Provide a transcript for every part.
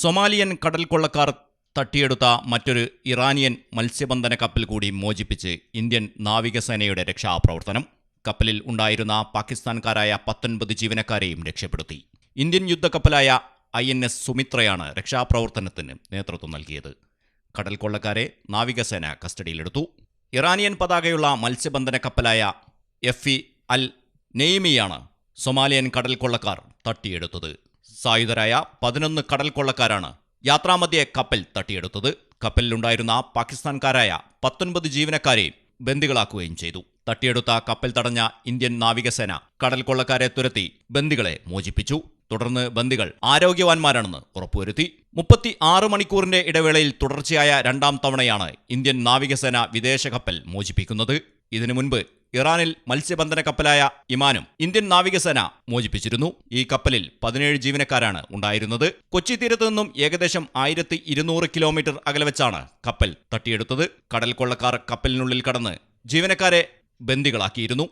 Somalian കടൽ കൊള്ളക്കാർ തട്ടിയെടുത്ത മറ്റൊരു ഇറാനിയൻ മത്സ്യബന്ധന കപ്പൽ കൂടി മോചിപ്പിച്ച് ഇന്ത്യൻ നാവികസേനയുടെ രക്ഷാപ്രവർത്തനം. കപ്പലിൽ ഉണ്ടായിരുന്ന പാകിസ്ഥാൻകാരായ പത്തൊൻപത് ജീവനക്കാരെയും രക്ഷപ്പെടുത്തി. ഇന്ത്യൻ യുദ്ധക്കപ്പലായ ഐ എൻ എസ് സുമിത്രയാണ് രക്ഷാപ്രവർത്തനത്തിന് നേതൃത്വം നൽകിയത്. കടൽ കൊള്ളക്കാരെ നാവികസേന കസ്റ്റഡിയിലെടുത്തു. ഇറാനിയൻ പതാകയുള്ള മത്സ്യബന്ധന കപ്പലായ എഫ് ഇ അൽ നെയ്മിയാണ് സൊമാലിയൻ കടൽ കൊള്ളക്കാർ തട്ടിയെടുത്തത്. സായുധരായ പതിനൊന്ന് കടൽ കൊള്ളക്കാരാണ് യാത്രാമധ്യേ കപ്പൽ തട്ടിയെടുത്തത്. കപ്പലിലുണ്ടായിരുന്ന പാകിസ്ഥാൻകാരായ പത്തൊൻപത് ജീവനക്കാരെയും ബന്ദികളാക്കുകയും ചെയ്തു. തട്ടിയെടുത്ത കപ്പൽ തടഞ്ഞ ഇന്ത്യൻ നാവികസേന കടൽ കൊള്ളക്കാരെ തുരത്തി ബന്ദികളെ മോചിപ്പിച്ചു. തുടർന്ന് ബന്ദികൾ ആരോഗ്യവാന്മാരാണെന്ന് ഉറപ്പുവരുത്തി. മുപ്പത്തി ആറ് മണിക്കൂറിന്റെ ഇടവേളയിൽ തുടർച്ചയായ രണ്ടാം തവണയാണ് ഇന്ത്യൻ നാവികസേന വിദേശ കപ്പൽ മോചിപ്പിക്കുന്നത്. ഇതിനു മുൻപ് ഇറാനിൽ മത്സ്യബന്ധന കപ്പലായ ഇമാനും ഇന്ത്യൻ നാവികസേന മോചിപ്പിച്ചിരുന്നു. ഈ കപ്പലിൽ പതിനേഴ് ജീവനക്കാരാണ് ഉണ്ടായിരുന്നത്. കൊച്ചി തീരത്തു നിന്നും ഏകദേശം ആയിരത്തി കിലോമീറ്റർ അകലെ വെച്ചാണ് കപ്പൽ തട്ടിയെടുത്തത്. കടൽ കൊള്ളക്കാർ കപ്പലിനുള്ളിൽ കടന്ന് ജീവനക്കാരെ ബന്ദികളാക്കിയിരുന്നു.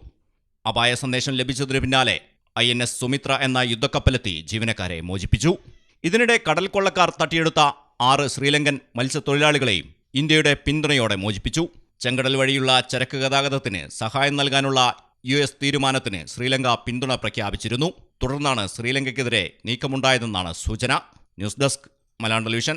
അപായ സന്ദേശം ലഭിച്ചതിനു പിന്നാലെ ഐ എൻ എസ് സുമിത്ര എന്ന യുദ്ധക്കപ്പലെത്തി ജീവനക്കാരെ മോചിപ്പിച്ചു. ഇതിനിടെ കടൽ കൊള്ളക്കാർ തട്ടിയെടുത്ത ആറ് ശ്രീലങ്കൻ മത്സ്യത്തൊഴിലാളികളെയും ഇന്ത്യയുടെ പിന്തുണയോടെ മോചിപ്പിച്ചു. ചെങ്കടൽ വഴിയുള്ള ചരക്ക് ഗതാഗതത്തിന് സഹായം നൽകാനുള്ള യു എസ് തീരുമാനത്തിന് ശ്രീലങ്ക പിന്തുണ പ്രഖ്യാപിച്ചിരുന്നു. തുടർന്നാണ് ശ്രീലങ്കയ്ക്കെതിരെ നീക്കമുണ്ടായതെന്നാണ് സൂചന. News desk Malayalam television.